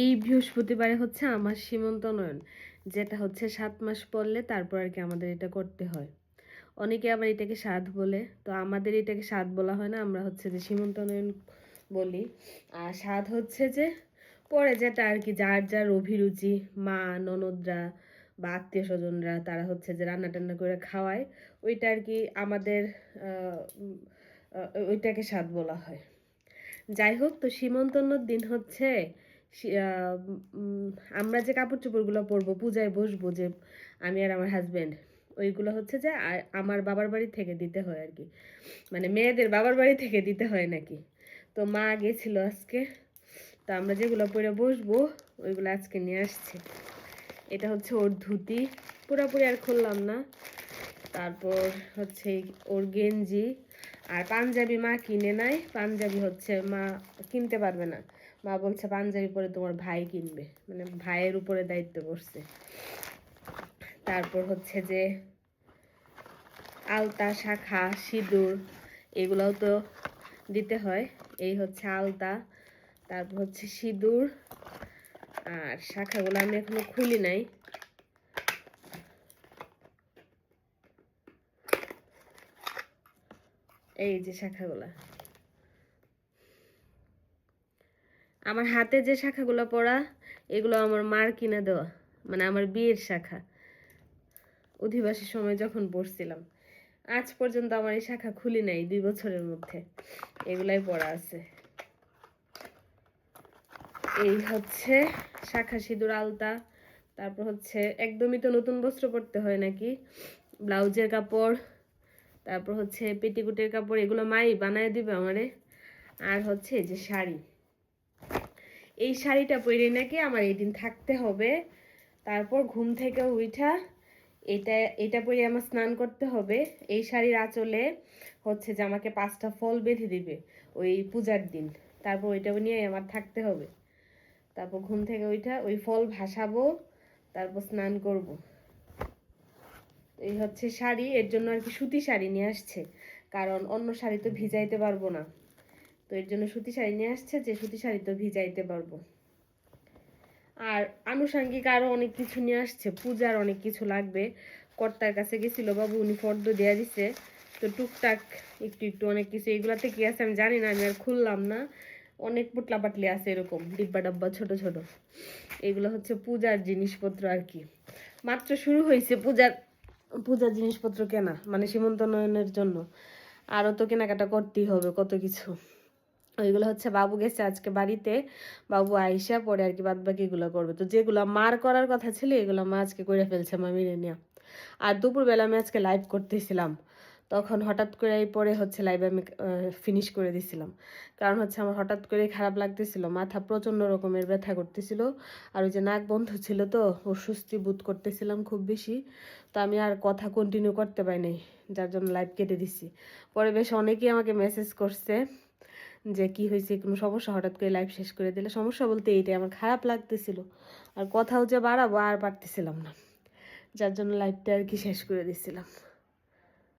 এই বৃহস্পতিবারে হচ্ছে আমার সীমন্তনয়ন যেটা হচ্ছে সাত মাস পড়লে তারপর আর কি আমাদের এটা করতে হয়। অনেকে আবার এটাকে সাধ বলে, তো আমাদের এটাকে সাধ বলা হয় না, আমরা হচ্ছে যে সীমন্তনয়ন বলি। আর স্বাদ হচ্ছে যে পরে যেটা আর কি, যার যার অভিরুচি, মা, ননদরা বা আত্মীয় স্বজনরা তারা হচ্ছে যে রান্না টান্না করে খাওয়ায়, ওইটা আর কি আমাদের ওইটাকে স্বাদ বলা হয়। যাই হোক, তো সীমন্তন্নর দিন হচ্ছে আমরা যে কাপড় চোপড়গুলো পরবো, পূজায় বসবো যে আমি আর আমার হাজব্যান্ড ওইগুলো হচ্ছে যে আমার বাবার বাড়ি থেকে দিতে হয় আর কি। মানে মেয়েদের বাবার বাড়ি থেকে দিতে হয় নাকি? তো মা গেছিল আজকে, তো আমরা যেগুলো পরে বসবো, ওইগুলো আজকে নিয়ে আসছে। এটা হচ্ছে ওর ধুতি, পুরোপুরি আর খুললাম না। তারপর হচ্ছে ওর গেঞ্জি, আর পাঞ্জাবি মা কিনে নাই, পাঞ্জাবি হচ্ছে মা কিনতে পারবে না। মা বলছে পাঞ্জাবি পরে তোমার ভাই কিনবে। মানে ভাইয়ের উপরে দায়িত্ব পড়ছে। তারপর হচ্ছে যে আলতা, শাখা, সিঁদুর এগুলোও তো দিতে হয়। এই হচ্ছে আলতা, তারপর হচ্ছে সিঁদুর আর শাখাগুলো আমি এখনও খুলি নাই। এই যে শাখাগুলা। আমার হাতে যে শাখাগুলো পড়া, এগুলো আমার মার কিনে দেওয়া মানে আমার বিয়ের শাখা। অধিবাসী সময় যখন পড়ছিলাম, আজ পর্যন্ত আমার এই শাখা খুলি নাই দুই বছরের মধ্যে। এগুলাই পড়া আছে। এই হচ্ছে শাখা সিঁদুর আলতা, তারপর হচ্ছে একদমই তো নতুন বস্ত্র পরতে হয় নাকি? ব্লাউজের কাপড়, তারপর হচ্ছে পেটিকুটের কাপড়, এগুলো মাই বানায় দিবে আমারে। আর হচ্ছে এই যে শাড়ি। এই শাড়িটা পরে নাকি আমার এই দিন থাকতে হবে। তারপর ঘুম থেকে উঠা এটা এটা পরে আমার স্নান করতে হবে। এই শাড়ির আঁচলে হচ্ছে যে আমাকে পাঁচটা ফল বেঁধে দিবে ওই পূজার দিন। তারপর ওইটা নিয়ে আমার থাকতে হবে। তারপর ঘুম থেকে উঠা ওই ফল ভাসাবো, তারপর স্নান করব। এই হচ্ছে শাড়ি, এর জন্য আর কি সুতি শাড়ি নিয়ে আসছে। কারণ অন্য শাড়ি তো ভিজাইতে পারব না। এর জন্য সুতি শাড়ি নিয়ে আসছে, যে সুতি শাড়ি তো ভিজাইতে পারব। আর আনুষঙ্গিক আরও অনেক কিছু নিয়ে আসছে, পূজার অনেক কিছু লাগবে। কর্তার কাছে গেছিল, বাবু, উনি ফর্দ দেয়া দিছে। তো টুকটাক একটু একটু অনেক কিছু এগুলাতে কি আছে আমি জানি না, আমি আর খুললাম না। অনেক পুটলা পাটলি আছে এরকম, ডিব্বা ডাব্বা ছোট ছোট। এগুলো হচ্ছে পূজার জিনিসপত্র আর কি। মাত্র শুরু হয়েছে পূজার পূজার জিনিসপত্র কেনা মানে সীমন্তনয়নের জন্য। আরও তো কেনাকাটা করতেই হবে, কত কিছু। ওইগুলো হচ্ছে বাবু গেছে আজকে বাড়িতে। বাবু আইসা পরে আর কি বাদ বাকিগুলো করবে। তো যেগুলো মার করার কথা ছিল, এগুলো মা আজকে করে ফেলছে মামিরে নিয়ে। আর দুপুরবেলা আমি আজকে লাইভ করতেছিলাম। তখন হঠাৎ করে পরে হচ্ছে লাইভ আমি ফিনিশ করে দিছিলাম। কারণ হচ্ছে আমার হঠাৎ করে খারাপ লাগতেছিল, মাথা প্রচণ্ড রকমের ব্যথা করতেছিল। আর ওই যে নাক বন্ধ ছিল তো, অস্বস্তি বোধ করতেছিলাম খুব বেশি। তো আমি আর কথা কন্টিনিউ করতে পারিনি, যার জন্য লাইভ কেটে দিছি। পরে বেশ অনেকেই আমাকে মেসেজ করছে। যে কি হয়েছে, কোনো সমস্যা হঠাৎ করে লাইফ শেষ করে দিলে, সমস্যা বলতে এইটাই, আমার খারাপ লাগতেছিল। আর কথাও যে বাড়াবো, আর পারতেছিলাম না। যার জন্য লাইফটা আর কি শেষ করে দিছিলাম।